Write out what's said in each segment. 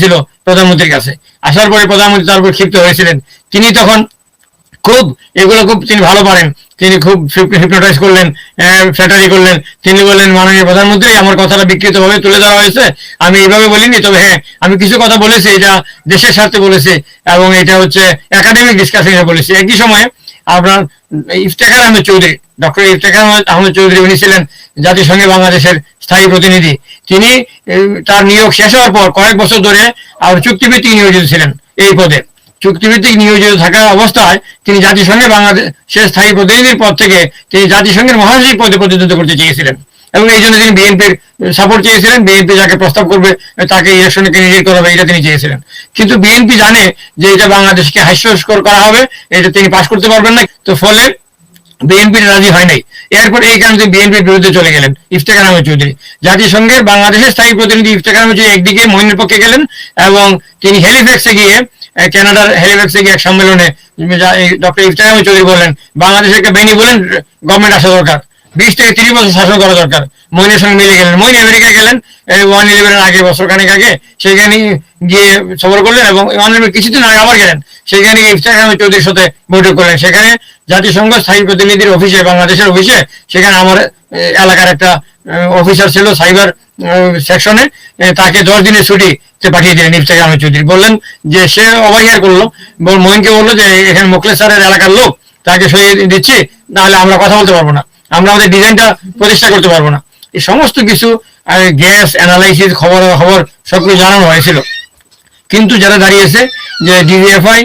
ছিল প্রধানমন্ত্রীর কাছে। আসার পরে প্রধানমন্ত্রী তার উপর ক্ষিপ্ত হয়েছিলেন। তিনি তখন খুব, এগুলো খুব তিনি ভালো পারেন। তিনি খুব হিপনোটাইজ করলেন ফ্ল্যাটারি করলেন। তিনি বললেন, মাননীয় প্রধানমন্ত্রী, আমার কথাটা বিকৃতভাবে তুলে ধরা হয়েছে। আমি এইভাবে বলিনি, তবে হ্যাঁ আমি কিছু কথা বলেছি, এটা দেশের স্বার্থে বলেছি এবং এটা হচ্ছে একাডেমিক ডিসকাশন বলেছি। একই সময়ে আপনার ইফতেখার আহমেদ চৌধুরী, ডক্টর ইফতেখার আহমেদ চৌধুরী, উনি ছিলেন জাতিসংঘে বাংলাদেশের স্থায়ী প্রতিনিধি। তিনি তার নিয়োগ শেষ হওয়ার পর কয়েক বছর ধরে আর চুক্তিভিত্তিক নিয়োজিত ছিলেন এই পদে। চুক্তিভিত্তিক নিয়োজিত থাকা অবস্থায় তিনি জাতিসংঘে বাংলাদেশের স্থায়ী প্রতিনিধির পদ থেকে তিনি জাতিসংঘের মহাসচিব পদে প্রতিদ্বন্দ্বিতা করতে চেয়েছিলেন। এবং এই জন্য তিনি বিএনপির সাপোর্ট চেয়েছিলেন, বিএনপি যাকে প্রস্তাব করবে তাকে ইলেকশনে ক্যান্ডিডেট করা হবে, এটা তিনি চেয়েছিলেন। কিন্তু বিএনপি জানে যে এটা বাংলাদেশকে হাস্যস্কর করা হবে, এটা তিনি পাশ করতে পারবেন না। তো ফলে বিএনপির রাজি হয় নাই। এরপর এই কারণে বিএনপির বিরুদ্ধে চলে গেলেন, ইফতেখার আহমেদ চৌধুরী। জাতিসংঘের বাংলাদেশের স্থায়ী প্রতিনিধি ইফতেখার আহমেদ চৌধুরী একদিকে মহিনের পক্ষে গেলেন এবং তিনি হেলিফ্যাক্সে গিয়ে কানাডার হেলিফ্যাক্সে গিয়ে এক সম্মেলনে ডক্টর ইফতেখার আহমেদ চৌধুরী বলেন বাংলাদেশের একটা বেনি বলেন, গভর্নমেন্ট আসা দরকার। বিশ থেকে তিরিশ বছর শাসন করা দরকার। মইনের সঙ্গে মিলে গেলেন। মইন আমেরিকা গেলেন ওয়ান ইলেভেনের আগে বছর খানেক আগে সেখানে গিয়ে সফর করলেন এবং ওয়ান ইলেভেন কিছুদিন আগে আবার গেলেন। সেখানে গিয়ে ইফতার চৌধুরীর সাথে বৈঠক করলেন। সেখানে জাতিসংঘ স্থায়ী প্রতিনিধির অফিসে, বাংলাদেশের অফিসে, সেখানে আমার এলাকার একটা অফিসার ছিল সাইবার সেকশনে। তাকে দশ দিনের ছুটি তে পাঠিয়ে দিলেন ইফতার আহমেদ চৌধুরী। বললেন যে, সে অবাহিয়ার করল। মইনকে বলল যে, এখানে মোকলেশ স্যারের এলাকার লোক, তাকে সরিয়ে দিচ্ছি, নাহলে আমরা কথা বলতে পারব না। আমরা আমাদের ডিজাইনটা প্রতিষ্ঠা করতে পারব না। এই সমস্ত কিছু গ্যাস অ্যানালাইসিস খবর খবর সবকিছু জানানো হয়েছিল। কিন্তু যারা দাঁড়িয়েছে, যে ডিজিএফআই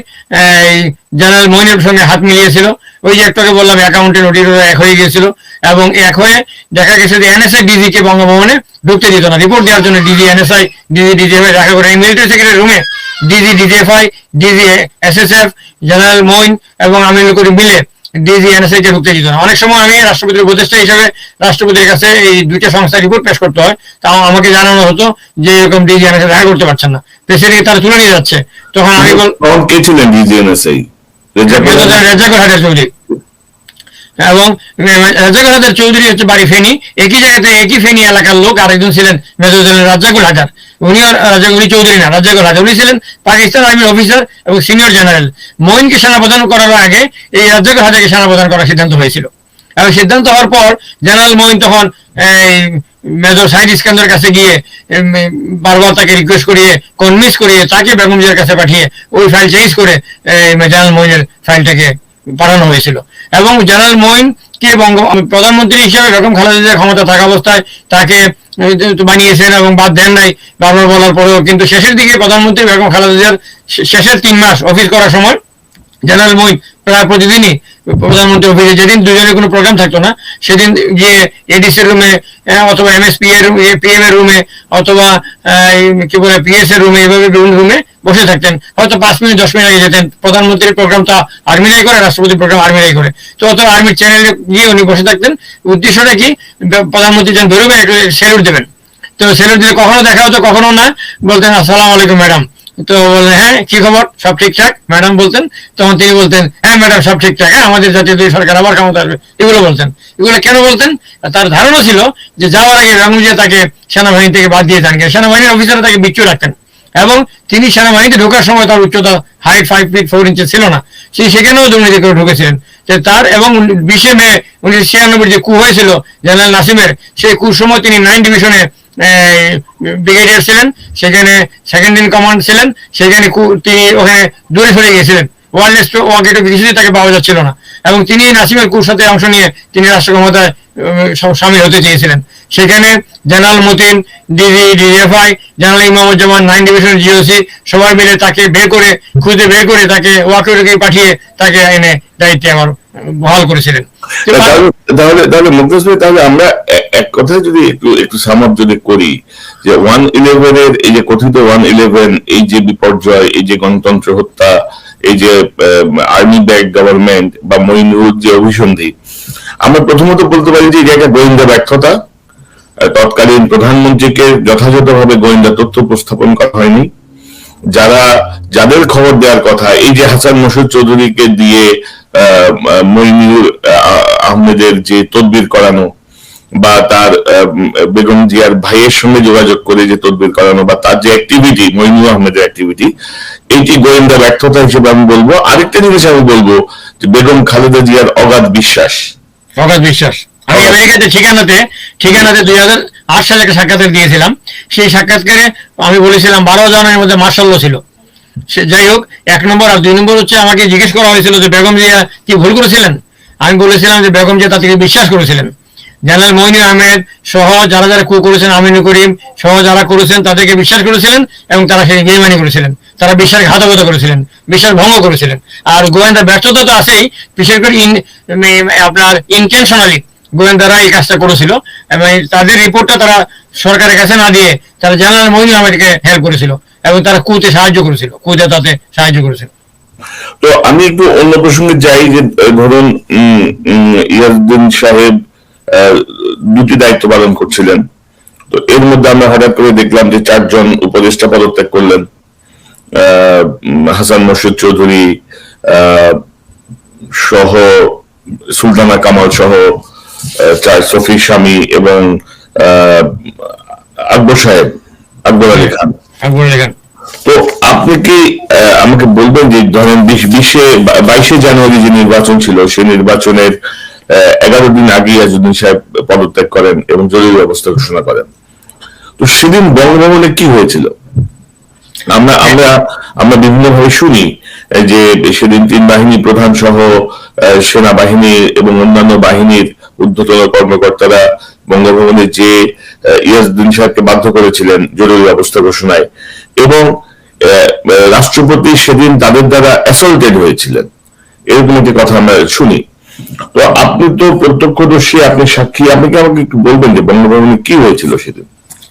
জেনারেল মইনের সঙ্গে হাত মিলিয়েছিল, ওই যে একটাকে বললাম অ্যাকাউন্টের অডিটর এক হয়ে গিয়েছিল, এবং এক হয়ে দেখা গেছে যে এনএসআই ডিজি কে বঙ্গভবনে ঢুকতে দিত না। রিপোর্ট দেওয়ার জন্য ডিজি এনএসআই ডিজি ডিজিএফআই দেখা করে। মিলিটারি সেক্রেটারি রুমে DG DGFI DG SSF general Moin এবং আমিনুল করিম মিলে ডিজি এনএসআই কে ঢুকতে দিত না। অনেক সময় আমি রাষ্ট্রপতির উপদেষ্টা হিসেবে রাষ্ট্রপতির কাছে এই দুইটা সংস্থার রিপোর্ট পেশ করতে হয়। তাও আমাকে জানানো হতো যে এরকম ডিজি এনএসআই দেখা করতে পারছেন না। প্রেসিডেন্ট তারা তুলে নিয়ে যাচ্ছে। তখন আমি বল কে ছিলেন ডিজিএনএসআই রাজাকুল হাজার চৌধুরী। এবং হাজার চৌধুরী হচ্ছে বাড়ি ফেনী। একই জায়গাতে একই ফেনী এলাকার লোক, আরেকজন ছিলেন মেজর জেনারেল রাজাকুল হাজার উনিও রাজাকুল চৌধুরী না রাজাকুল হাজার উনি ছিলেন পাকিস্তান আর্মির অফিসার এবং সিনিয়র জেনারেল। মঈনকে সেনাপ্রধান করার আগে এই রাজাকুল হাজারকে সেনাপ্রধান করার সিদ্ধান্ত হয়েছিল। এবং সিদ্ধান্ত হওয়ার পর জেনারেল মঈন তখন এই মেজর সাইদ ইস্কান্দার কাছে গিয়ে বারবার তাকে রিকোয়েস্ট করিয়ে কনভিন্স করিয়ে তাকে বেগম জিয়ার কাছে পাঠিয়ে ওই ফাইল চেঞ্জ করে জেনারেল মঈনের ফাইলটাকে পাঠানো হয়েছিল। এবং জেনারেল মইন কে বঙ্গ, প্রধানমন্ত্রী হিসেবে বেগম খালেদা জিয়া ক্ষমতা থাকা অবস্থায় তাকে বানিয়েছেন এবং বাদ দেন নাই, বারবার বলার পরেও কিন্তু শেষের দিকে প্রধানমন্ত্রী বেগম খালেদা জিয়ার শেষের তিন মাস অফিস করার সময় জেনারেল মঈন প্রায় প্রতিদিনই প্রধানমন্ত্রী অফিসে যেদিন দুজনের কোনো প্রোগ্রাম থাকতো না, সেদিন গিয়ে এডিসি রুমে অথবা এমএসপি এর পিএম এর রুমে অথবা কি বলে পিএস এর রুমে এইভাবে বিভিন্ন রুমে বসে থাকতেন। হয়তো পাঁচ মিনিট, দশ মিনিট আগে যেতেন। প্রধানমন্ত্রীর প্রোগ্রাম প্রোগ্রামটা আর্মিরাই করে, রাষ্ট্রপতির প্রোগ্রাম আর্মিরাই করে। তো অত আর্মির চ্যানেলে গিয়ে উনি বসে থাকতেন। উদ্দেশ্যটা কি? প্রধানমন্ত্রী যেন বেরোবেন, একটু স্যালুট দেবেন। তো সেলুট দিলে কখনো দেখা হতো, কখনো না। বলতেন, আসসালামু আলাইকুম ম্যাডাম তো বললেন হ্যাঁ কি খবর? সব ঠিকঠাক? ম্যাডাম বলতেন, তখন তিনি বলতেন হ্যাঁ ম্যাডাম, সব ঠিকঠাক। হ্যাঁ আমাদের জাতীয় দুই সরকার আবার ক্ষমতা আসবে। এগুলো বলতেন। এগুলো কেন বলতেন? তার ধারণা ছিল যে যাওয়ার আগে রামুজিয়া তাকে সেনাবাহিনী থেকে বাদ দিয়ে যান সেনাবাহিনীর অফিসাররা তাকে বিচ্ছু রাখতেন। এবং তিনি সেনাবাহিনীতে ঢোকার সময় তার উচ্চতা height five feet four inch ছিল না। সেই সেখানেও দুর্নীতি করে ঢুকেছিলেন। যে তার এবং বিশে মে উনিশশো ছিয়ানব্বই যে কু হয়েছিল, জেনারেল নাসিমের, সেই কুর সময় তিনি নাইন ডিভিশনে ব্রিগেডিয়ার ছিলেন সেখানে সেকেন্ড ইন কমান্ড ছিলেন সেখানে তিনি ওখানে দূরে সরে গিয়েছিলেন। ওয়ারলেস ওয়াকেট কিছুতেই তাকে পাওয়া যাচ্ছিল না। এবং তিনি নাসিমের কুর সাথে অংশ নিয়ে তিনি রাষ্ট্র ক্ষমতায় সামিল হতে চেয়েছিলেন। সেখানে general Matin DG DGFI general Imamuzzaman nine division GOC সবাই মিলে তাকে বের করে খুঁজে বের করে তাকে ওয়াকেটকে পাঠিয়ে তাকে এনে দায়িত্বে আমার বহাল করেছিলেন। তাহলে তাহলে মুকেশ ভাই তাহলে আমরা এক কথায় যদি একটু একটু সামাপ যদি করি যে ওয়ান ইলেভেনের এই যে কথিত ওয়ান ইলেভেন এই যে বিপর্যয় এই যে গণতন্ত্র হত্যা এই যে আর্মি ব্যাক গভর্নমেন্ট বা মইনুর যে অভিসন্ধি আমরা প্রথমত বলতে পারি যে এটা একটা গোয়েন্দা ব্যর্থতা। তৎকালীন প্রধানমন্ত্রীকে যথাযথভাবে গোয়েন্দা তথ্য উপস্থাপন করা হয়নি। যারা যাদের খবর দেওয়ার কথা এই যে হাসান মসুদ চৌধুরীকে দিয়ে মইনুর আহ, আহমেদের যে তদবির করানো বা তার বেগম জিয়ার ভাইয়ের সঙ্গে যোগাযোগ করে যে তদবির করানো বা তার যে অ্যাক্টিভিটি মইনুল আহমেদের অ্যাক্টিভিটি এইটি গোয়েন্দা ব্যর্থতা হিসেবে আমি বলব। আরেকটা জিনিস আমি বলব যে বেগম খালেদা জিয়ার অগাধ বিশ্বাস। প্রকাশ বিশ্বাস। আমি আমেরিকাতে ঠিকানাতে ঠিকানাতে দুই হাজার আট সালে একটা সাক্ষাৎকার দিয়েছিলাম। সেই সাক্ষাৎকারে আমি বলেছিলাম বারো জনের মধ্যে মার্শাল্য ছিল। সে যাই হোক এক নম্বর আর দুই নম্বর হচ্ছে আমাকে জিজ্ঞেস করা হয়েছিল যে বেগম জিয়া কি ভুল করেছিলেন? আমি বলেছিলাম যে বেগম জিয়া তাদেরকে বিশ্বাস করেছিলেন। জেনারেল মইনু আহমেদ সহ যারা যারা কু করেছেন আমিনুল করিম সহ যারা করেছেন তাদেরকে বিশ্বাস করেছিলেন এবং তারা সেই বেইমানি করেছিলেন। তারা বিশ্বাসঘাতকতা করেছিলেন বিশ্বাস ভঙ্গ করেছিলেন। আর গোয়েন্দা ব্যর্থতা তো আছেই বিশেষ করে আপনার ইন্টেনশনালি গোয়েন্দারা এই কাজটা করেছিল এবং তাদের রিপোর্টটা তারা সরকারের কাছে না দিয়ে তারা জেনারেল মইনু আহমেদকে হেল্প করেছিল এবং তারা কুতে সাহায্য করেছিল কুতে তাতে সাহায্য করেছিল। তো আমি একটু অন্য প্রসঙ্গে যাই যে ধরুন উম, সাহেব দুটি দায়িত্ব পালন করছিলেন। তো এর মধ্যে আমরা হঠাৎ করে দেখলাম যে চারজন উপদেষ্টা পদত্যাগ করলেন। হাসান মোর্শেদ চৌধুরী সহ সুলতানা কামাল সহ চার সফি স্বামী এবং আহ, আকবর সাহেব আকবর আলী খান। আকবর লেখান তো আপনি কি আমাকে বলবেন যে ধরেন বিশ বিশে বাইশে জানুয়ারি যে নির্বাচন ছিল সেই নির্বাচনের আহ, এগারো দিন আগে আজুদ্দিন সাহেব পদত্যাগ করেন এবং জরুরি অবস্থা ঘোষণা করেন। তো সেদিন বঙ্গভবনে কি হয়েছিল? আমরা আমরা আমরা বিভিন্ন ভাবে শুনি যে সেদিন তিন বাহিনী প্রধান সহ সেনাবাহিনী এবং অন্যান্য বাহিনীর ঊর্ধ্বতন কর্মকর্তারা বঙ্গভবনে যে আহ, ইয়াজউদ্দিন সাহেবকে বাধ্য করেছিলেন জরুরি অবস্থা ঘোষণায় এবং রাষ্ট্রপতি সেদিন তাদের দ্বারা অ্যাসল্টেড হয়েছিলেন। এরকম একটি কথা আমরা শুনি। তো আপনি তো প্রত্যক্ষদর্শী, আপনি সাক্ষী। আপনি কি আমাকে একটু বলবেন যে বঙ্গভবনে কি হয়েছিল সেদিন?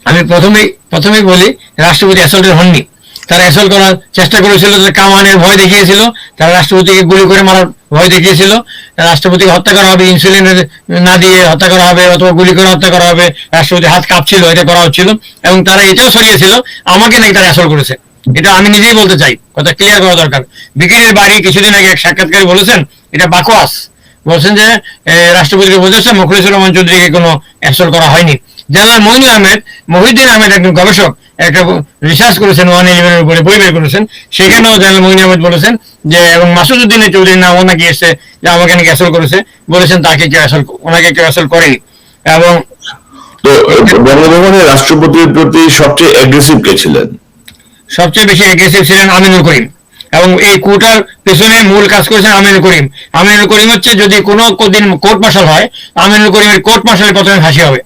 আমি প্রথমেই প্রথমেই বলি, রাষ্ট্রপতি অ্যাসল্টেড হননি। তারা অ্যাসল্ট করার চেষ্টা করেছিল কামানের ভয় দেখিয়েছিল। তারা রাষ্ট্রপতিকে গুলি করে মারার ভয় দেখিয়েছিল। রাষ্ট্রপতিকে হত্যা করা হবে ইনসুলিন না দিয়ে হত্যা করা হবে, অথবা গুলি করে হত্যা করা হবে, রাষ্ট্রপতি হাত কাঁপছিল, এটা করা হচ্ছিল। এবং তারা এটাও সরিয়েছিল, আমাকে নাকি তারা অ্যাসল্ট করেছে। এটা আমি নিজেই বলতে চাই, কথা ক্লিয়ার করা দরকার। বিকেলের বাড়ি কিছুদিন আগে এক সাক্ষাৎকারে বলেছেন, এটা বাকোয়াস। বলছেন যে রাষ্ট্রপতির উপদেষ্টা মুখলিসুর রহমান চৌধুরীকে কোনো অ্যাসল্ট করা হয়নি। জেনারেল মইনু আহমেদ মহিউদ্দিন আহমেদ একজন গবেষক একটা রিসার্চ করেছেন ওয়ান ইলেভেনের উপরে বই বের করেছেন। সেখানেও জেনারেল মইনু আহমেদ বলেছেন যে এবং মাসুদুদ্দিন চৌধুরীর নামও নাকি এসছে যে আমাকে নাকি অ্যাসল্ট করেছে বলেছেন তাকে কেউ অ্যাসল্ট ওনাকে কেউ অ্যাসল্ট করেনি। এবং তো বঙ্গভবনে রাষ্ট্রপতির প্রতি সবচেয়ে অ্যাগ্রেসিভ কে ছিলেন? সবচেয়ে বেশি এগ্রেসিভ ছিলেন আমিনুল করিম। এবং এই কুটার পেছনে মূল কাজ করেছেন আমিনুল করিম। আমিনুল করিম হচ্ছে যদি কোনো দিন কোর্ট মার্শাল হয়, আমিনুল করিমের কোর্ট মার্শালের প্রথমে ফাঁসি হবে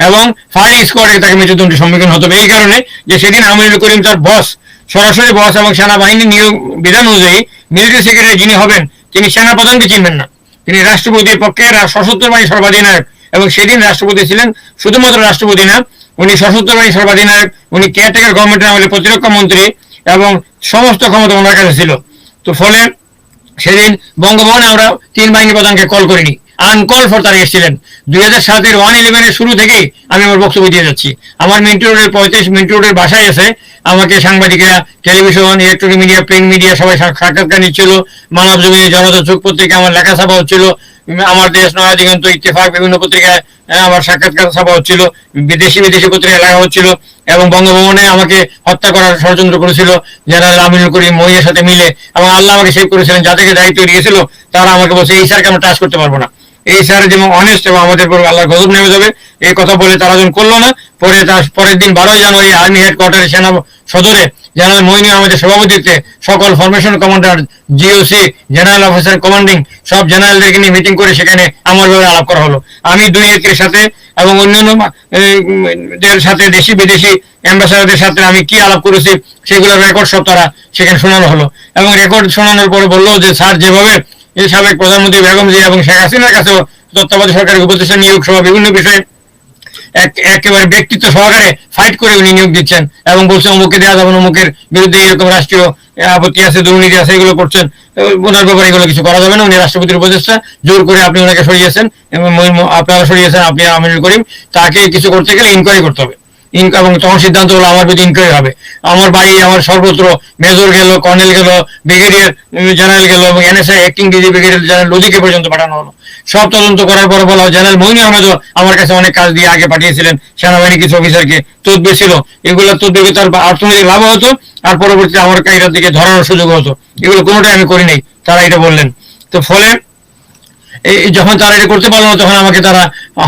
এবং ফায়ারিং স্কোয়াডে তাকে মৃত্যুদণ্ডের সম্মুখীন হতে হবে। এই কারণে যে সেদিন আমিনুল করিম তার বস, সরাসরি বস এবং সেনাবাহিনী নিয়োগ বিধান অনুযায়ী মিলিটারি সেক্রেটারি যিনি হবেন, তিনি সেনা প্রধানকে চিনবেন না। তিনি রাষ্ট্রপতির পক্ষে সশস্ত্র বাহিনী সর্বাধিনায়ক এবং সেদিন রাষ্ট্রপতি ছিলেন শুধুমাত্র রাষ্ট্রপতি না, উনি সশস্ত্র বাহিনী সর্বাধিনায়ক, উনি কেয়ারটেকার গভর্নমেন্টের আমলে প্রতিরক্ষা মন্ত্রী এবং সমস্ত ক্ষমতা ওনার কাছে ছিল। তো ফলে সেদিন বঙ্গভবনে আমরা তিন বাহিনী প্রধানকে কল করিনি। আনকল ফর তারা এসেছিলেন। দুই হাজার সাতের ওয়ান ইলেভেনের শুরু থেকেই আমি আমার বক্তব্য দিয়ে যাচ্ছি। আমার মিন্টু রোডের পঁয়ত্রিশ মিন্টু রোডের বাসায় এসে আমাকে সাংবাদিকরা television electronic media print media সবাই সাক্ষাৎকার নিচ্ছিল। মানব জমিনে জনতা চোখ পত্রিকা আমার লেখা ছাপা হচ্ছিল। আমার দেশ নয় দিগন্ত ইত্তেফাক বিভিন্ন পত্রিকায় আমার সাক্ষাৎকার ছাপা হচ্ছিল, বিদেশি বিদেশি পত্রিকায় লেখা হচ্ছিল, এবং বঙ্গভবনে আমাকে হত্যা করার ষড়যন্ত্র করেছিল, জেনারেল আমিনুল করিম মহিয়ের সাথে মিলে, এবং আল্লাহ আমাকে সেভ করেছিলেন যাদেরকে দায়িত্ব দিয়েছিল তারা আমাকে বলছে, এই স্যারকে আমরা টাচ করতে পারব না। এই স্যার যেমন অনেস্ট এবং আমাদের উপর আল্লাহর গজব নেমে যাবে। এই কথা বলে তারা যখন করল না। পরে তার পরের দিন বারোই জানুয়ারি আর্মি হেডকোয়ার্টারে সেনা সদরে জেনারেল মইনু আমাদের সভাপতিত্বে সকল formation commander GOC general officer commanding সব জেনারেলদেরকে নিয়ে মিটিং করে সেখানে আমার ব্যাপারে আলাপ করা হলো। আমি দুই একের সাথে এবং অন্যান্য সাথে দেশি বিদেশি অ্যাম্বাসাডারদের সাথে আমি কি আলাপ করেছি, সেগুলোর রেকর্ড সব তারা সেখানে শোনানো হলো। এবং রেকর্ড শোনানোর পরে বলল যে স্যার যেভাবে এই সাবেক প্রধানমন্ত্রী বেগম জিয়া এবং শেখ হাসিনার কাছেও তত্ত্বাবধায়ক সরকারের উপদেষ্টা নিয়োগ সহ বিভিন্ন বিষয়ে এক- একেবারে ব্যক্তিত্ব সহকারে ফাইট করে উনি নিয়োগ দিচ্ছেন এবং বলছেন অমুকে দেওয়া যাবে না, অমুকের বিরুদ্ধে এরকম রাষ্ট্রীয় আপত্তি আছে দুর্নীতি আছে এগুলো করছেন। ওনার ব্যাপারে এগুলো কিছু করা যাবে না উনি রাষ্ট্রপতির উপদেষ্টা। জোর করে আপনি ওনাকে সরিয়েছেন আপনারা সরিয়েছেন আপনি আমিনুল করিম। তাকে কিছু করতে গেলে ইনকোয়ারি করতে হবে। এবং তখন সিদ্ধান্ত হলো আমার বিরুদ্ধে ইনকোয়ারি হবে। আমার বাড়ি, আমার সর্বত্র মেজর গেল, কর্নেল গেল, ব্রিগেডিয়ার জেনারেল গেল এবং NSI acting DG brigadier general লোদিকে পর্যন্ত পাঠানো হলো। সব তদন্ত করার পর বলা জেনারেল মইন আহমেদও আমার কাছে অনেক কাজ দিয়ে আগে পাঠিয়েছিলেন। সেনাবাহিনী কিছু অফিসারকে তদবির ছিল। এগুলো তদবির তার অর্থনৈতিক লাভ হতো, আর পরবর্তীতে আমার এটার দিকে ধরানোর সুযোগ হতো। এগুলো কোনোটাই আমি করি নাই তারা এটা বললেন। তো ফলে যখন তারা এটা করতে পারল না, তখন আমাকে তারা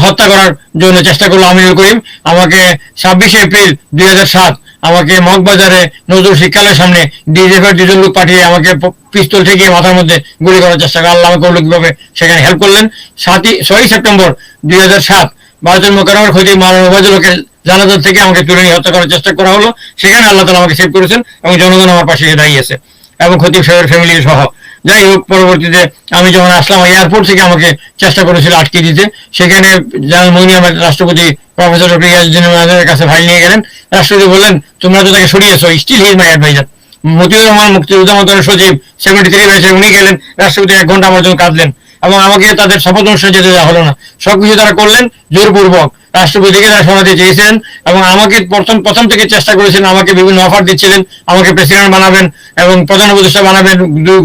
হত্যা করার জন্য চেষ্টা করল আমিনুল করিম। আমাকে ছাব্বিশে এপ্রিল দুই হাজার সাত আমাকে মগবাজারে নজরুল শিক্ষালয়ের সামনে ডিজেফ এর দুজন লোক পাঠিয়ে আমাকে পিস্তল ঠেকিয়ে মাথার মধ্যে গুলি করার চেষ্টা করে। আল্লাহ আমাকে অলৌকিকভাবে সেখানে হেল্প করলেন। সাতই, ছয়ই সেপ্টেম্বর দুই হাজার সাত ভারতের মোকারমার ক্ষতি ওবায়দুলকে জানাজার থেকে আমাকে তুলে নিয়ে হত্যা করার চেষ্টা করা হলো। সেখানে আল্লাহ তালা আমাকে সেভ করেছেন এবং জনগণ আমার পাশে দাঁড়িয়েছে এবং সাহেবের ফ্যামিলি সহ যাই হোক, পরবর্তীতে আমি যখন আসলাম এয়ারপোর্ট থেকে আমাকে চেষ্টা করেছিল আটকে দিতে। সেখানে জার্মানি আমার রাষ্ট্রপতি প্রফেসর ডক্টর কাছে ফাইল নিয়ে গেলেন। রাষ্ট্রপতি বললেন, তোমরা তো তাকে সরিয়েছো still his my adviser Matiur Rahman, মুক্তিযুদ্ধ মন্ত্রণের সচিব ব্যাচে উনি গেলেন। রাষ্ট্রপতি এক ঘণ্টা আমার জন্য কাঁদলেন। এবং আমাকে তাদের শপথ অনুষ্ঠানে যেতে দেওয়া হলো না। সবকিছু তারা করলেন জোরপূর্বক। রাষ্ট্রপতিকে তারা শোনাতে চেয়েছিলেন এবং আমাকে প্রথম প্রথম থেকে চেষ্টা করেছিলেন, আমাকে বিভিন্ন অফার দিচ্ছিলেন, আমাকে প্রেসিডেন্ট বানাবেন এবং প্রধান উপদেষ্টা বানাবেন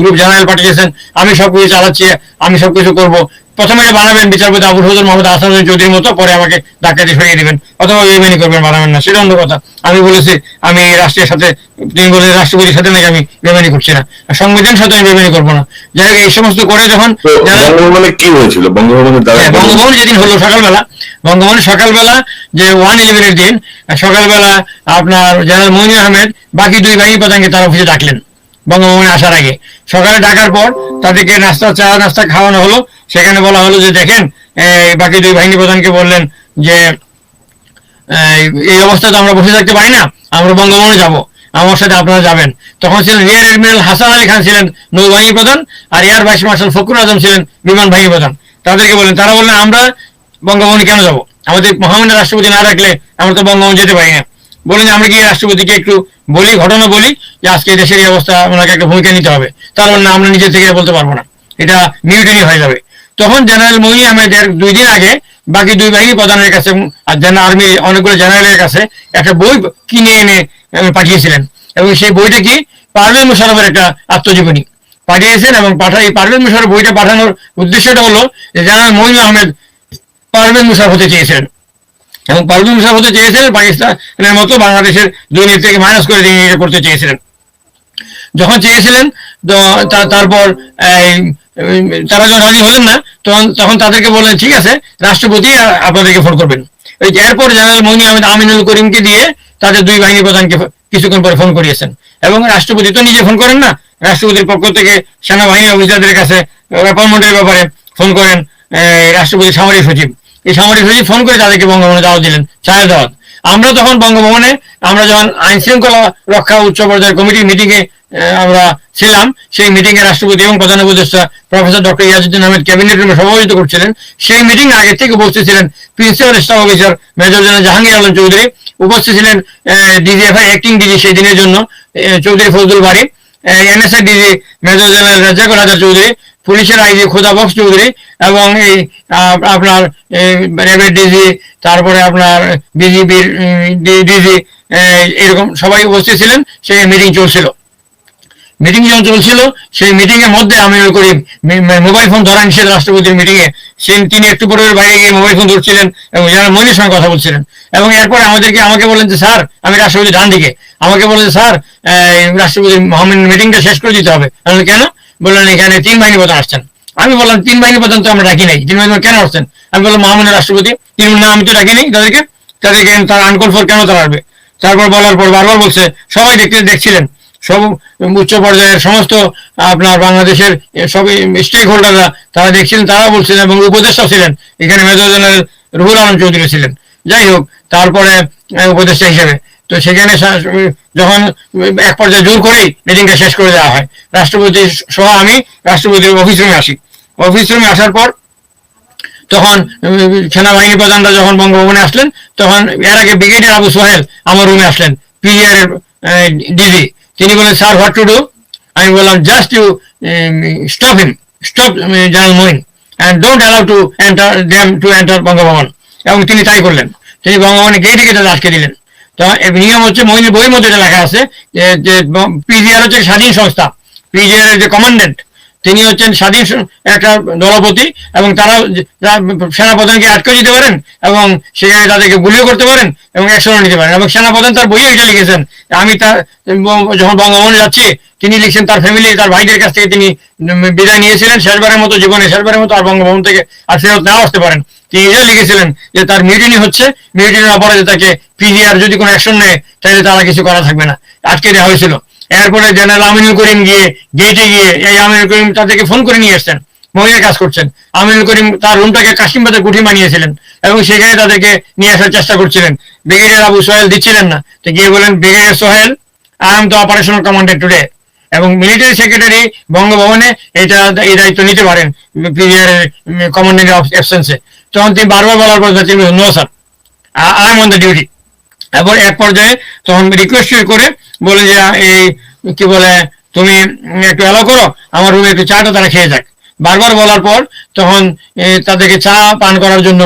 গ্রুপ জেনারেল পাঠিয়েছেন। আমি সবকিছু চালাচ্ছি, আমি সবকিছু করব। প্রথমে বানাবেন বিচারপতি আবুল ফজল মোহাম্মদ আসাদ চৌধুরীর মতো পরে আমাকে ডাক্তারি সরিয়ে দিবেন। অথবা বেমানি করবেন বানাবেন না। সেটা অন্য কথা। আমি বলেছি আমি রাষ্ট্রের সাথে তিনি বলে রাষ্ট্রপতির সাথে নাকি আমি বেমানি করছি না। সংবিধানের সাথে আমি বেমানি করব না। যাই হোক এই সমস্ত করে যখন বঙ্গভবনে কি হয়েছিল? বঙ্গভবনে তারা হ্যাঁ, বঙ্গভবন যেদিন হলো সকালবেলা বঙ্গভবন সকালবেলা যে ওয়ান ইলেভেনের দিন সকালবেলা আপনার জেনারেল মইন আহমেদ বাকি দুই বাহিনী প্রধানকে তার অফিসে ডাকলেন। বঙ্গভবনে আসার আগে। সকালে ডাকার পর তাদেরকে নাস্তা চা নাস্তা খাওয়ানো হলো। সেখানে বলা হলো যে দেখেন বাকি দুই বাহিনী প্রধানকে বললেন যে, এই অবস্থায় তো আমরা বসে থাকতে পারি না, আমরা বঙ্গভবনে যাব, আমার সাথে আপনারা যাবেন। তখন ছিলেন রিয়ার এডমিরাল হাসান আলী খান ছিলেন নৌবাহিনী প্রধান আর air vice marshal Fakhrul Azam ছিলেন বিমান বাহিনী প্রধান। তাদেরকে বলেন তারা বললেন, আমরা বঙ্গভবনে কেন যাব? আমাদের মহামান্য রাষ্ট্রপতি না রাখলে আমরা তো বঙ্গভবন যেতে পারি না। বলেন আমরা কি রাষ্ট্রপতিকে একটু বলি, ঘটনা বলি, যে আজকে দেশের এই অবস্থা, ওনাকে একটা ভূমিকা নিতে হবে। তার মানে আমরা নিজে থেকে বলতে পারব না। এটা মিউটিনি হয়ে যাবে। তখন জেনারেল মহি আহমেদের দুই দিন আগে বাকি দুই বাহিনী প্রধানের কাছে জেনারেল আর্মি অনেকগুলো জেনারেলের কাছে একটা বই কিনে এনে পাঠিয়েছিলেন। এবং সেই বইটা কি? পারভেজ মুশারফের একটা আত্মজীবনী পাঠিয়েছেন এবং পাঠা, এই পারভেজ মুশারফ বইটা পাঠানোর উদ্দেশ্যটা হলো যে জেনারেল মহিন আহমেদ পারভেজ মুশারফ হতে চেয়েছিলেন। এবং পারভেজ মুশারফ হতে চেয়েছিলেন, পাকিস্তানের মতো বাংলাদেশের দুর্নীতি থেকে মাইনাস করে এটা করতে চেয়েছিলেন। যখন চেয়েছিলেন তারপর তারা যখন রাজি হলেন না তখন তখন তাদেরকে বললেন ঠিক আছে রাষ্ট্রপতি আপনাদেরকে ফোন করবেন। ওই এরপর জেনারেল মইনি আহমেদ আমিনুল করিমকে দিয়ে তাদের দুই বাহিনী প্রধানকে কিছুক্ষণ পরে ফোন করিয়েছেন। এবং রাষ্ট্রপতি তো নিজে ফোন করেন না রাষ্ট্রপতির পক্ষ থেকে সেনাবাহিনী অফিসারদের কাছে অ্যাপয়েন্টমেন্টের ব্যাপারে ফোন করেন এই, রাষ্ট্রপতির সামরিক সচিব। এই সামরিক সচিব ফোন করে তাদেরকে বঙ্গভবনে দাওয়াত দিলেন ছায়া দাওয়াত। আমরা যখন বঙ্গভবনে, আমরা যখন আইন শৃঙ্খলা রক্ষা উচ্চ পর্যায়ের কমিটির মিটিং এ, আমরা ছিলাম, সেই মিটিং এ রাষ্ট্রপতি এবং প্রধান উপদেষ্টা professor doctor Iajuddin Ahmed cabinet রুমে সভাপতিত্ব করছিলেন। সেই মিটিং আগে থেকে উপস্থিত ছিলেন principal staff officer major general Jahangir Alam Chowdhury. উপস্থিত ছিলেন ডিজিএফআই অ্যাক্টিং ডিজি সেই দিনের জন্য Chowdhury Fazlul Bari NSI DG major general Razzakul হাজার চৌধুরী, পুলিশের আইজি খোদা বক্স চৌধুরী এবং এই আপনার র্যাবের ডিজি, তারপরে আপনার বিজিবির ডিজি এরকম সবাই উপস্থিত ছিলেন, সেই মিটিং চলছিল। মিটিং যখন চলছিল, সেই মিটিং এর মধ্যে আমি ওই করি মোবাইল ফোন ধরা নিষেধ রাষ্ট্রপতির মিটিং এ সে তিনি একটু পরে বাইরে গিয়ে মোবাইল ফোন ধরছিলেন এবং যারা মহিলার সঙ্গে কথা বলছিলেন। এবং এরপরে আমাদেরকে আমাকে বলেন যে, স্যার, আমি রাষ্ট্রপতি ডান দিকে আমাকে বলেন যে, স্যার রাষ্ট্রপতি মহামিন মিটিংটা শেষ করে দিতে হবে। আমি কেন? বললেন, এখানে তিন বাহিনী প্রধান আসছেন। আমি বললাম, তিন বাহিনী প্রধান তো আমরা ডাকি নাই। তিন বাহিনী কেন আসছেন? আমি বললাম মহামান্য রাষ্ট্রপতি তিনি না আমি তো ডাকি নাই তাদেরকে। তাদেরকে তার আনকল ফর কেন তারা আসবে? তারপর বলার পর বারবার বলছে, সবাই দেখতে দেখছিলেন। সব উচ্চ পর্যায়ের সমস্ত আপনার বাংলাদেশের সব স্টেক হোল্ডাররা তারা দেখছিলেন তারা বলছিলেন এবং উপদেষ্টা ছিলেন। এখানে মেজর জেনারেল রুহুল আলম চৌধুরী ছিলেন। যাই হোক, তারপরে উপদেষ্টা হিসেবে। তো সেখানে যখন এক পর্যায়ে জোর করেই মিটিংটা শেষ করে দেওয়া হয়, রাষ্ট্রপতি সহ আমি রাষ্ট্রপতির অফিস রুমে আসি। অফিস রুমে আসার পর তখন সেনাবাহিনী প্রধানরা যখন বঙ্গভবনে আসলেন, তখন এর আগে ব্রিগেডিয়ার আবু সোহেল আমার রুমে আসলেন পিজিআর এর ডিজি তিনি বললেন স্যার হোয়াট টু ডু আমি বললাম just you stop him stop general Moin and don't allow to enter them to enter Bangabhaban এবং তিনি তাই করলেন। তিনি বঙ্গভবনে গেটে গেটে আটকে দিলেন। তো নিয়ম হচ্ছে, মোহিনী বইয়ের মধ্যে লেখা আছে, যে- পিজিআর হচ্ছে স্বাধীন সংস্থা পিজিআর যে কমান্ডেন্ট তিনি হচ্ছেন স্বাধীন একটা দলপতি এবং তারা সেনাপ্রধানকে আটকে দিতে পারেন এবং সেখানে তাদেরকে গুলিও করতে পারেন এবং অ্যাকশনও নিতে পারেন। এবং সেনাপ্রধান তার বইয়ে এটা লিখেছেন। আমি তার যখন বঙ্গভবনে যাচ্ছি, তিনি লিখছেন তার ফ্যামিলি তার ভাইদের কাছ থেকে তিনি বিদায় নিয়েছিলেন। শেষবারের মতো, জীবনে শেষবারের মতো আর বঙ্গভবন থেকে আর ফেরত নাও আসতে পারেন। তিনি এটা লিখেছিলেন যে তার মিউটিনি হচ্ছে। মিউটিনির অপরাধে তাকে পিজিআর যদি কোনো অ্যাকশন নেয়, তাহলে তারা কিছু করা থাকবে না। আটকে দেওয়া হয়েছিল। এরপরে জেনারেল আমিনুল করিম গিয়ে গেটে গিয়ে এই আমিনুল করিম তাদেরকে ফোন করে নিয়ে এসছেন মহিলা কাজ করছেন। আমিনুল করিম তার রুমটাকে কাশিমবাদের কুঠি বানিয়েছিলেন এবং সেখানে তাদেরকে নিয়ে আসার চেষ্টা করছিলেন। ব্রিগেডিয়ার আবু সোহেল দিচ্ছিলেন না। তো গিয়ে বলেন brigadier Sohel I am the operational commander today এবং মিলিটারি সেক্রেটারি বঙ্গভবনে এটা, এই দায়িত্ব নিতে পারেন কমান্ডিং অ্যাবসেন্সে তখন তিনি বারবার বলার পর তিনি no sir I am on the duty এবং এক পর্যায়ে তখন রিকোয়েস্ট করে বলে যে, এই কি বলে, তুমি একটু অ্যালাউ করো, আমার রুমে একটু চাটা তারা খেয়ে যাক। বারবার বলার পর তখন তাদেরকে চা পান করার জন্য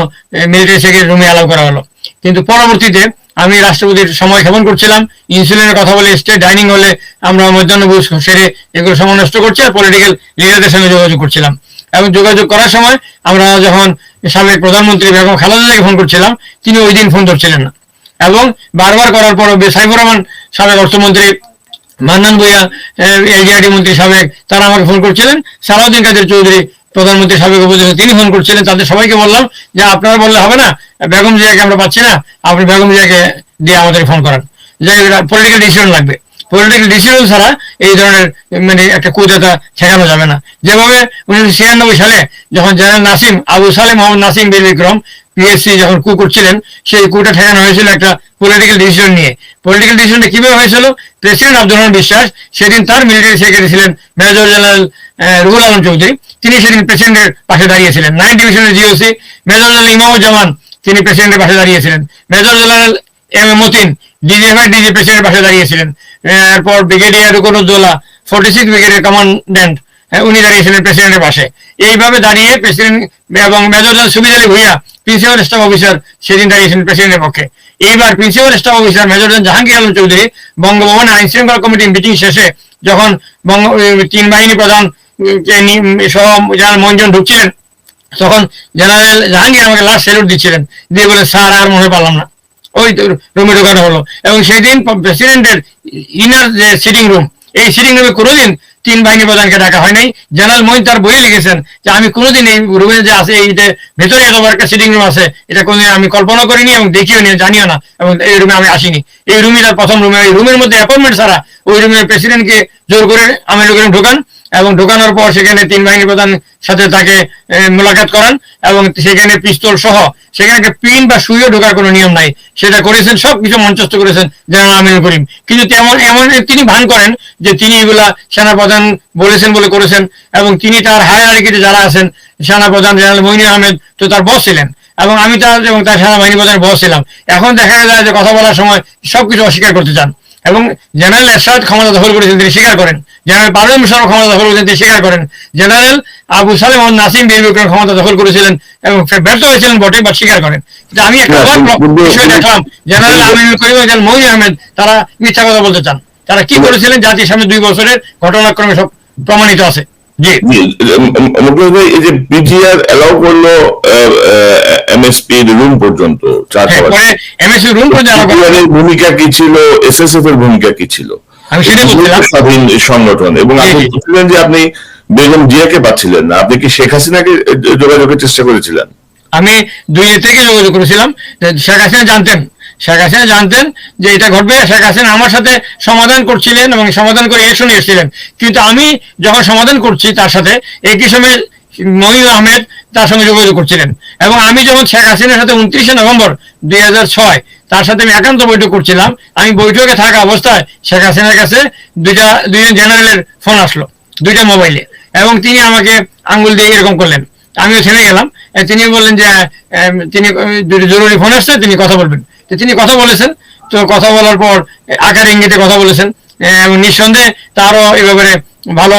মিলিটারি সেক্রেটারি রুমে অ্যালাউ করা হলো। কিন্তু পরবর্তীতে আমি রাষ্ট্রপতির সময় ক্ষেপণ করছিলাম ইনসুলিনের কথা বলে স্টেট ডাইনিং হলে আমরা মধ্যাহ্ন বুঝ সেরে এগুলো সময় নষ্ট করছি আর পলিটিক্যাল লিডারদের সঙ্গে যোগাযোগ করছিলাম। এবং যোগাযোগ করার সময় আমরা যখন সাবেক প্রধানমন্ত্রী বেগম খালেদা জিয়াকে ফোন করছিলাম, তিনি ওই দিন ফোন ধরছিলেন না। এবং বারবার করার পরও সাইফুর রহমান সাবেক অর্থমন্ত্রী, মান্নান ভূঁইয়া এলজিআরডি মন্ত্রী সাবেক, তারা আমাকে ফোন করছিলেন। সালাউদ্দিন কাদের চৌধুরী, প্রধানমন্ত্রী সাবেক উপদেষ্টা, তিনি ফোন করছিলেন। তাদের সবাইকে বললাম যে, আপনারা বললে হবে না, বেগম জিয়াকে আমরা পাচ্ছি না, আপনি বেগম জিয়াকে দিয়ে আমাদের ফোন করান। যাই পলিটিক্যাল ডিসিশন লাগবে। পলিটিক্যাল ডিসিশন ছাড়া এই ধরনের মানে একটা কুদাতা ঠেকানো যাবে না। যেভাবে উনিশশো ছিয়ানব্বই সালে যখন জেনারেল নাসিম, আবু সালে মোহাম্মদ নাসিম বিন বিক্রম পিএসসি যখন কু করছিলেন, সেই কুটা ঠেকানো হয়েছিল একটা পলিটিক্যাল ডিসিশন নিয়ে। পলিটিক্যাল ডিসিশনটা কীভাবে হয়েছিল? প্রেসিডেন্ট আব্দুল রহমান বিশ্বাস সেদিন তার মিলিটারি সেক্রেটারি ছিলেন মেজর জেনারেল রুহুল আলম চৌধুরী। তিনি সেদিন প্রেসিডেন্টের পাশে দাঁড়িয়েছিলেন। নাইন ডিভিশনের জিওসি মেজর জেনারেল ইমামুজ্জামান, তিনি প্রেসিডেন্টের পাশে দাঁড়িয়েছিলেন। Major general M A Matin DGFI DG প্রেসিডেন্টের পাশে দাঁড়িয়েছিলেন এরপর brigadier Ruknuddoula forty six brigadier commandant উনি দাঁড়িয়েছিলেন প্রেসিডেন্টের পাশে। এইভাবে দাঁড়িয়ে প্রেসিডেন্ট এবং major general Subid Ali Bhuiyan principal staff officer সেদিন দাঁড়িয়েছিলেন প্রেসিডেন্টের পক্ষে। এইবার principal staff officer major general Jahangir Alam Chowdhury বঙ্গভবনে আইন শৃঙ্খলা কমিটির মিটিং শেষে যখন বঙ্গ তিন বাহিনী প্রধান সহ জেনারেল মঞ্জন ঢুকছিলেন, তখন জেনারেল জাহাঙ্গীর আমাকে লাস্ট স্যালুট দিচ্ছিলেন। দিয়ে বলে স্যার, আর মনে পারলাম না। ওই রুমে ঢোকানো হলো এবং সেই দিন প্রেসিডেন্টের ইনার যে সিটিং রুম এই সিটিং রুমে কোনোদিন তিন বাহিনী প্রধানকে ডাকা হয় নাই। জেনারেল মহিন তার বইয়ে লিখেছেন যে, আমি কোনোদিন এই রুমে যে আছে, এই যে ভেতরে এত একটা সিটিং রুম আছে, এটা কোনোদিন আমি কল্পনা করিনি এবং দেখিও নি, জানিও না। এবং এই রুমে আমি আসিনি। এই রুমই তার প্রথম রুমে এই রুমের মধ্যে অ্যাপয়েন্টমেন্ট ছাড়া ওই রুমে প্রেসিডেন্টকে জোর করে আমি লোকের ঢোকান। এবং ঢোকানোর পর সেখানে তিন বাহিনী প্রধান সাথে তাকে মোলাকাত করান এবং সেখানে পিস্তল সহ সেখানে একটা পিন বা সুইও ঢোকার কোনো নিয়ম নাই। সেটা করেছেন সব কিছু মঞ্চস্থ করেছেন জেনারেল আমিনুল করিম। কিন্তু তেমন, এমন তিনি ভান করেন যে তিনি এগুলা সেনাপ্রধান বলেছেন বলে করেছেন এবং তিনি তার হায়ারিকিতে যারা আছেন, সেনাপ্রধান জেনারেল মইনুল আহমেদ তো তার বস ছিলেন এবং আমি তার এবং তার সেনাবাহিনী প্রধানের বস ছিলাম। এখন দেখা যায় যে কথা বলার সময় সবকিছু অস্বীকার করতে চান। এবং জেনারেল এরশাদ ক্ষমতা দখল করেছেন তিনি স্বীকার করেন। জেনারেল পারভেজ মুশারফ ক্ষমতা দখল করেছেন তিনি স্বীকার করেন। জেনারেল আবু সালেম মোহাম্মদ নাসিম বীর বিক্রম ক্ষমতা দখল করেছিলেন এবং ব্যর্থ হয়েছিলেন বটে বা স্বীকার করেন। কিন্তু আমি একটা বিষয় দেখলাম। জেনারেল আমিনুল করিম এবং জেনারেল মহিন আহমেদ তারা মিথ্যা কথা বলতে চান। তারা কি করেছিলেন জাতির সামনে দুই বছরের ঘটনাক্রমে সব প্রমাণিত আছে। জি। ভাই এই যে পিজিআর এলাও করল এমএসপি রুম পর্যন্ত চার হ্যাঁ, রুম পর্যন্ত ভূমিকা কি ছিল? এসএসএফ এর ভূমিকা কি ছিল? আমি সেটাই বলছিলাম। স্বাধীন সংগঠন এবং আপনি। বলছিলেন যে আপনি বেগম জিয়াকে পাচ্ছিলেন না। আপনি কি শেখ হাসিনাকে যোগাযোগের চেষ্টা করেছিলেন? আমি দুই থেকে যোগাযোগ করেছিলাম শেখ হাসিনা জানতেন, শেখ হাসিনা জানতেন যে এটা ঘটবে, শেখ হাসিনা আমার সাথে সমাধান করছিলেন এবং সমাধান করে ইলেকশনে এসেছিলেন। কিন্তু আমি যখন সমাধান করছি তার সাথে একই সময় মহিউল আহমেদ তার সঙ্গে যোগাযোগ করছিলেন। এবং আমি যখন শেখ হাসিনার সাথে উনত্রিশে নভেম্বর দুই ছয় তার সাথে আমি একান্ত বৈঠক করছিলাম, আমি বৈঠকে থাকা অবস্থায় শেখ হাসিনার কাছে দুইটা, দুইজন জেনারেলের ফোন আসলো, দুইটা মোবাইলে এবং তিনি আমাকে আঙ্গুল দিয়ে এরকম করলেন। আমিও থেমে গেলাম। তিনি বললেন যে তিনি জরুরি ফোন আসছে তিনি কথা বলবেন। তো তিনি কথা বলেছেন। তো কথা বলার পর আকার ইঙ্গিতে কথা বলেছেন। এবং নিঃসন্দেহে তারও এ ব্যাপারে ভালো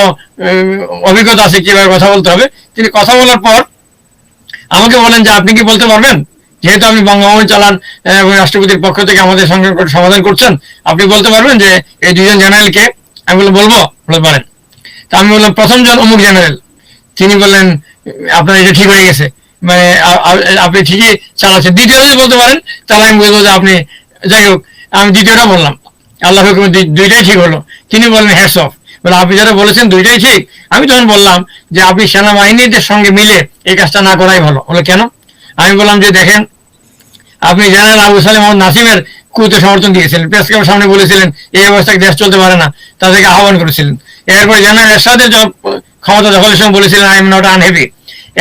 অভিজ্ঞতা আছে কীভাবে কথা বলতে হবে। তিনি কথা বলার পর আমাকে বলেন যে আপনি কি বলতে পারবেন? যেহেতু আপনি বঙ্গভবন চালান রাষ্ট্রপতির পক্ষ থেকে আমাদের সঙ্গে সমাধান করছেন আপনি বলতে পারবেন যে এই দুজন জেনারেলকে আমি বললাম, বলব? বলতে পারেন। তা আমি বললাম প্রথম জন অমুক জেনারেল তিনি বললেন আপনার এটা ঠিক হয়ে গেছে। মানে আপনি ঠিকই চালাচ্ছেন। দ্বিতীয় যদি বলতে পারেন, তাহলে আমি বলব যে আপনি, যাই হোক, আমি দ্বিতীয়টা বললাম। আল্লাহ হুকুমে দুইটাই ঠিক হলো। তিনি বললেন হ্যাটস অফ বলে, আপনি যারা বলেছেন, দুইটাই ঠিক। আমি তখন বললাম যে, আপনি সেনাবাহিনীদের সঙ্গে মিলে এই কাজটা না করাই ভালো। বলে, কেন? আমি বললাম যে, দেখেন, আপনি জেনারেল আবু সালেম মোহাম্মদ নাসিমের কুতে সমর্থন দিয়েছিলেন। প্রেস ক্লাবের সামনে বলেছিলেন, এই অবস্থায় দেশ চলতে পারে না। তাদেরকে আহ্বান করেছিলেন। এরপরে জেনারেল এরশাদের ক্ষমতা দখলের সময় বলেছিলেন আই এম নট আনহেভি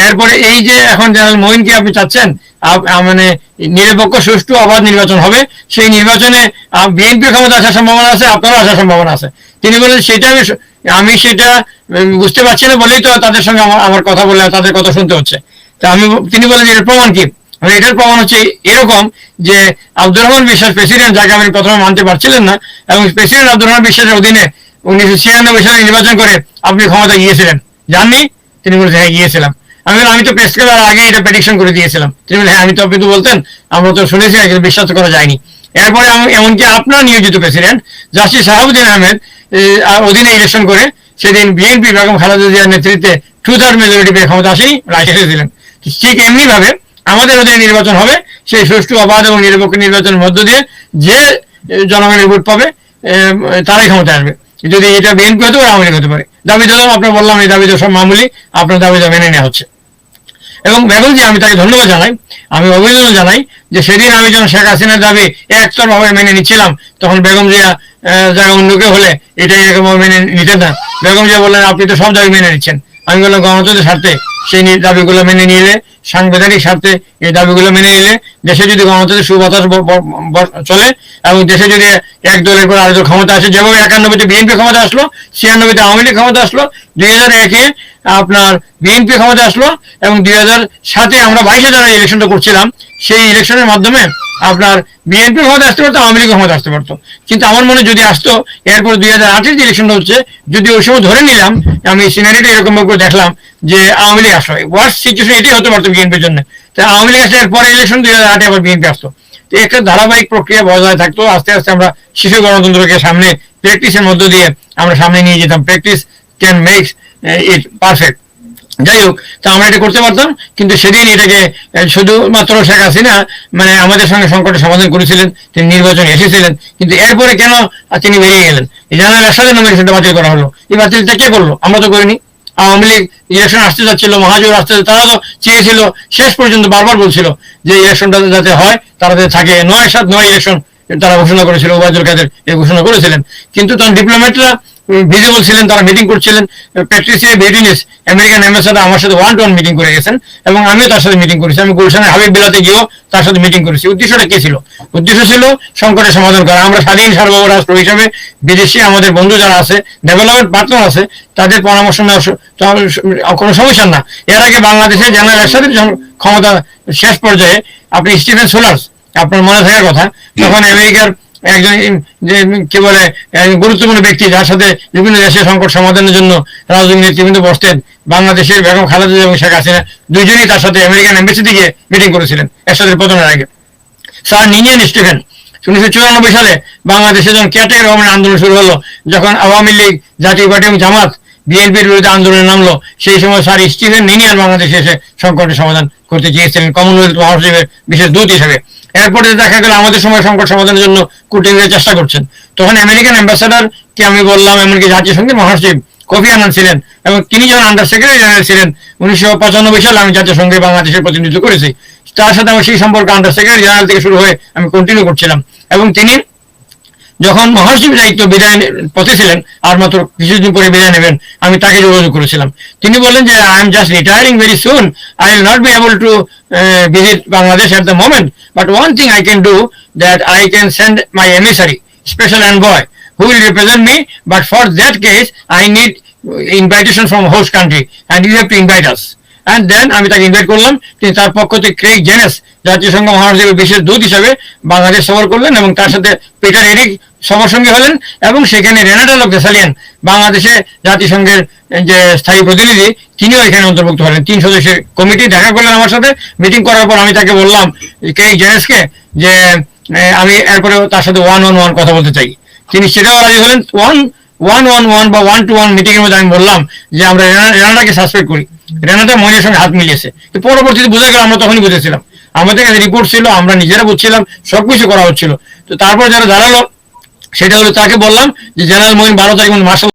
এরপরে এই যে এখন জেনারেল মহিনকে আপনি চাচ্ছেন? মানে নিরপেক্ষ, সুষ্ঠু, অবাধ নির্বাচন হবে? সেই নির্বাচনে বিএনপি ক্ষমতা আসার সম্ভাবনা আছে, আপনারও আসার সম্ভাবনা আছে। তিনি বলেন, সেটা আমি আমি সেটা বুঝতে পারছি না বলেই তো তাদের সঙ্গে আমার কথা বলে, তাদের কথা শুনতে হচ্ছে। তা আমি তিনি বলেন এর প্রমাণ কি? মানে এটার প্রমাণ হচ্ছে এরকম যে আব্দুর রহমান বিশ্বাস প্রেসিডেন্ট, যাকে আমি প্রথমে মানতে পারছিলেন না, এবং প্রেসিডেন্ট আব্দুর রহমান বিশ্বাসের অধীনে উনিশশো ছিয়ানব্বই সালে নির্বাচন করে আপনি ক্ষমতা গিয়েছিলেন। জাননি? তিনি বলেছেন হ্যাঁ গিয়েছিলাম। আমি আমি তো প্রেস ক্লাবের আগে এটা প্রেডিকশন করে দিয়েছিলাম। তিনি বলেন হ্যাঁ আমি তো আপনি তো বলতেন, আমরা তো শুনেছি কিন্তু বিশ্বাস করা যায়নি। এরপরে এমনকি আপনার নিয়োজিত প্রেসিডেন্ট জাস্টিস শাহাবুদ্দিন আহমেদ অধীনে ইলেকশন করে সেদিন বিএনপি বেগম খালেদা জিয়ার নেতৃত্বে টু থার্ড মেজরিটি পেয়ে ক্ষমতা আসেনি, রায় দিলেন। ঠিক এমনি ভাবে আমাদের অধীনে নির্বাচন হবে, সেই সুষ্ঠু, অবাধ এবং নিরপেক্ষ নির্বাচনের মধ্য দিয়ে যে জনগণের ভোট পাবে তারাই ক্ষমতা আসবে। যদি এটা বিএনপি হতে পারে আওয়ামী হতে পারে। দাবি দাদা আপনার বললাম, এই দাবি সব মামুলি, আপনার দাবি দাবি মেনে নেওয়া হচ্ছে। এবং বেগম জি আমি তাকে ধন্যবাদ জানাই, আমি অভিনন্দন জানাই যে সেদিন আমি যখন শেখ হাসিনার দাবি একতরভাবে মেনে নিচ্ছিলাম, তখন বেগম জিয়া জায়গা অন্য কেউ হলে এটা এরকম মেনে নিতেন না। বেগম জিয়া বললেন, আপনি তো সব দাবি মেনে নিচ্ছেন। আমি বললাম, গণতন্ত্রের স্বার্থে সেই দাবিগুলো মেনে নিলে, সাংবিধানিক স্বার্থে এই দাবিগুলো মেনে নিলে, দেশে যদি গণতন্ত্রের সুবাতাস চলে এবং দেশে যদি এক দলের পর আরেকজন ক্ষমতা আসে, যেভাবে একানব্বইতে বিএনপি ক্ষমতা আসলো ছিয়ানব্বইতে আওয়ামী লীগ ক্ষমতা আসলো, দুই হাজার একে আপনার বিএনপি ক্ষমতা আসলো এবং দুই হাজার সাতে আমরা বাইশে যারা ইলেকশনটা করছিলাম, সেই ইলেকশনের মাধ্যমে আপনার বিএনপির ক্ষমতা আসতে পারতো, আওয়ামী লীগ ক্ষমতা আসতে পারতো। কিন্তু আমার মনে যদি আসতো, এরপর দুই হাজার আটের যে ইলেকশনটা হচ্ছে, যদি ওই সময় ধরে নিলাম, আমি সিনারিটা এরকম করে দেখলাম যে আওয়ামী লীগ আসলো। ওয়ার্স্ট সিচুয়েশন এটাই হতে পারতো বিএনপির জন্য। তা আওয়ামী লীগ আসলে এরপরে ইলেকশন দুই হাজার আটে আবার বিএনপি আসতো। তো একটা ধারাবাহিক প্রক্রিয়া বজায় থাকতো, আস্তে আস্তে আমরা শিশু গণতন্ত্রকে সামনে প্র্যাকটিসের মধ্য দিয়ে আমরা সামনে নিয়ে যেতাম। Practice can makes it perfect যাই হোক তা আমরা এটা করতে পারতাম, কিন্তু সেদিন এটাকে শুধুমাত্র শেখ হাসিনা মানে আমাদের সঙ্গে সংকটের সমাধান করেছিলেন, তিনি নির্বাচনে এসেছিলেন, কিন্তু এরপরে কেন তিনি বেরিয়ে গেলেন? এই জানার সাথে নমিনেশনটা বাতিল করা হলো। এই বাতিলটা কে করল? আমরা তো করিনি। আওয়ামী লীগ ইলেকশন আসতে যাচ্ছিল, মহাজোর আসতে, তারা তো চেয়েছিল, শেষ পর্যন্ত বারবার বলছিল যে ইলেকশনটা যাতে হয়, তারা যাতে থাকে। নয় সাত, নয় ইলেকশন তারা ঘোষণা করেছিল ওবায়দুল কাদের এই ঘোষণা করেছিলেন। কিন্তু তখন ডিপ্লোম্যাটরা ভিজিবল ছিলেন, তারা মিটিং করছিলেন। প্র্যাকটিসে ভেরিনেস আমেরিকান অ্যাম্বাসাডার আমার সাথে ওয়ান টু ওয়ান মিটিং করে গেছেন এবং আমিও তার সাথে মিটিং করেছি। আমি গুলশানের হাবিব বিলাতে গিয়েও তার সাথে মিটিং করেছি। উদ্দেশ্যটা কি ছিল? উদ্দেশ্য ছিল সংকটের সমাধান করা। আমরা স্বাধীন সার্বভৌম রাষ্ট্র হিসাবে বিদেশি আমাদের বন্ধু যারা আছে ডেভেলপমেন্ট পার্টনার আছে, তাদের পরামর্শ নেওয়া কোনো সমস্যা না। এর আগে বাংলাদেশে জেনারেল একসাথে ক্ষমতা শেষ পর্যায়ে আপনি স্টিফেন সোলার্স, আপনার মনে থাকার কথা, তখন আমেরিকার একজন যে কি বলে গুরুত্বপূর্ণ ব্যক্তি, যার সাথে বিভিন্ন দেশের সংকট সমাধানের জন্য রাজনৈতিক নেতৃবৃন্দ বসতেন বাংলাদেশের বেগম খালেদা এবং শেখ হাসিনা, দুইজনই তার সাথে আমেরিকান এম্বাসিতে গিয়ে মিটিং করেছিলেন এরশাদের পতনের আগে। স্যার নিনিয়ান স্টিফেন উনিশশো চুরানব্বই সালে বাংলাদেশে যখন গভর্নমেন্ট আন্দোলন শুরু হলো, যখন আওয়ামী লীগ, জাতীয় পার্টি এবং জামাত বিএনপির বিরুদ্ধে আন্দোলনে নামলো, সেই সময় স্যার স্টিফেন নিনিয়ান বাংলাদেশে এসে সংকটের সমাধান করতে চেয়েছিলেন, কমনওয়েলথ মহাসচিবের বিশেষ দূত হিসেবে। এরপরে দেখা গেল আমাদের সময় সংকট সমাধানের জন্য কূটনীতির চেষ্টা করছেন, তখন আমেরিকান অ্যাম্বাসাডার কে আমি বললাম, এমনকি জাতিসংঘের মহাসচিব কফি আনান ছিলেন এবং তিনি যখন আন্ডার সেক্রেটারি জেনারেল ছিলেন, উনিশশো পঁচানব্বই সালে আমি জাতিসংঘে বাংলাদেশের প্রতিনিধিত্ব করেছি। তার সাথে আমার সেই সম্পর্ক আন্ডার সেক্রেটারি জেনারেল থেকে শুরু হয়ে আমি কন্টিনিউ করছিলাম। এবং তিনি যখন মহাসচিব দায়িত্ব বিদায় পথে ছিলেন, আর মাত্র কিছুদিন পরে বিদায় নেবেন, আমি তাকে যোগাযোগ করেছিলাম। তিনি বললেন যে I am just retiring very soon I will not be able to visit Bangladesh at the moment but one thing I can do that I can send my emissary special envoy, who will represent me, but for that case, I need invitation from host country, and you have to invite us. And then আমি তাকে invite করলাম। তিনি তার পক্ষ থেকে Craig জেনেস জাতিসংঘ মহাসচিবের বিশেষ দূত হিসেবে বাংলাদেশ সফর করলেন এবং তার সাথে পিটার এরিক সফর সঙ্গে হলেন এবং সেখানে রেনাটা লোক দেশালিয়ান বাংলাদেশে জাতিসংঘের যে স্থায়ী প্রতিনিধি, তিনিও এখানে অন্তর্ভুক্ত হলেন। তিন সদস্যের কমিটি দেখা করলেন আমার সাথে। মিটিং করার পর আমি তাকে বললাম ক্রেগ জেনেসকে যে আমি এরপরে তার সাথে ওয়ান অন ওয়ান কথা বলতে চাই। তিনি সেটাও রাজি হলেন। ওয়ান ওয়ান ওয়ান ওয়ান বা ওয়ান টু ওয়ান মিটিং এর মধ্যে আমি বললাম যে আমরা রেনাটাকে সাসপেক্ট করি। রেনাটা মইনের সঙ্গে হাত মিলিয়েছে। তো পরবর্তীতে বোঝা গেল আমরা তখনই বুঝেছিলাম। আমাদের কাছে রিপোর্ট ছিল, আমরা নিজেরা বুঝছিলাম, সবকিছু করা হচ্ছিল। তো তারপর যারা দাঁড়াল, সেটা হলো তাকে বললাম যে, জেনারেল মহিন বারো তারিখ মার্শাল